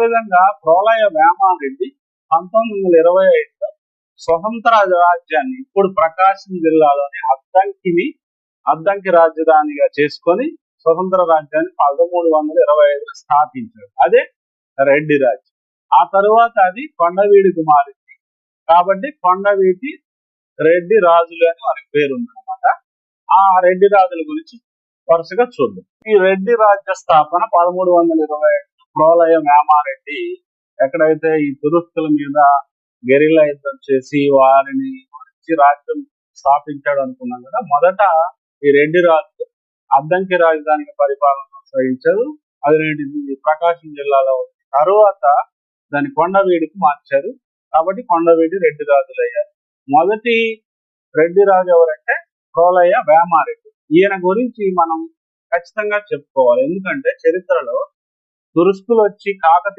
విధంగా ప్రోలయ వేమారెడ్డి పంతొమ్మిది వందల ఇరవై ఐదులో స్వతంత్ర రాజ్యాన్ని ఇప్పుడు ప్రకాశం జిల్లాలోని అద్దంకిని అద్దంకి రాజధానిగా చేసుకొని స్వతంత్ర రాజ్యాన్ని పదమూడు వందల ఇరవై ఐదులో స్థాపించాడు. అదే రెడ్డి రాజ్యం. ఆ తరువాత అది కొండవీడికి మారింది కాబట్టి కొండవీటి రెడ్డి రాజులు అని వారికి పేరు ఆ రెడ్డి రాజుల గురించి వరుసగా చూద్దాం. ఈ రెడ్డి రాజ్య స్థాపన పదమూడు వందల ఇరవై ఐదు ప్రోలయ వేమారెడ్డి ఎక్కడైతే ఈ తురుక్కుల మీద గెరిలా యుద్ధం చేసి వారిని ఓడించి రాజ్యం స్థాపించాడు అనుకున్నాం కదా మొదట ఈ రెడ్డి రాజు అద్దంకి రాజధానికి పరిపాలన కొనసాగించారు. అది నేటి ప్రకాశం జిల్లాలో ఉంది. తరువాత దాని కొండవీడికి మార్చారు. కాబట్టి కొండవీడి రెడ్డి రాజులు అయ్యారు మొదటి రెడ్డి రాజు ఎవరంటే ప్రోలయ వేమారెడ్డి. ఈయన గురించి మనం ఖచ్చితంగా చెప్పుకోవాలి. ఎందుకంటే చరిత్రలో దురుస్తులు వచ్చి కాకతి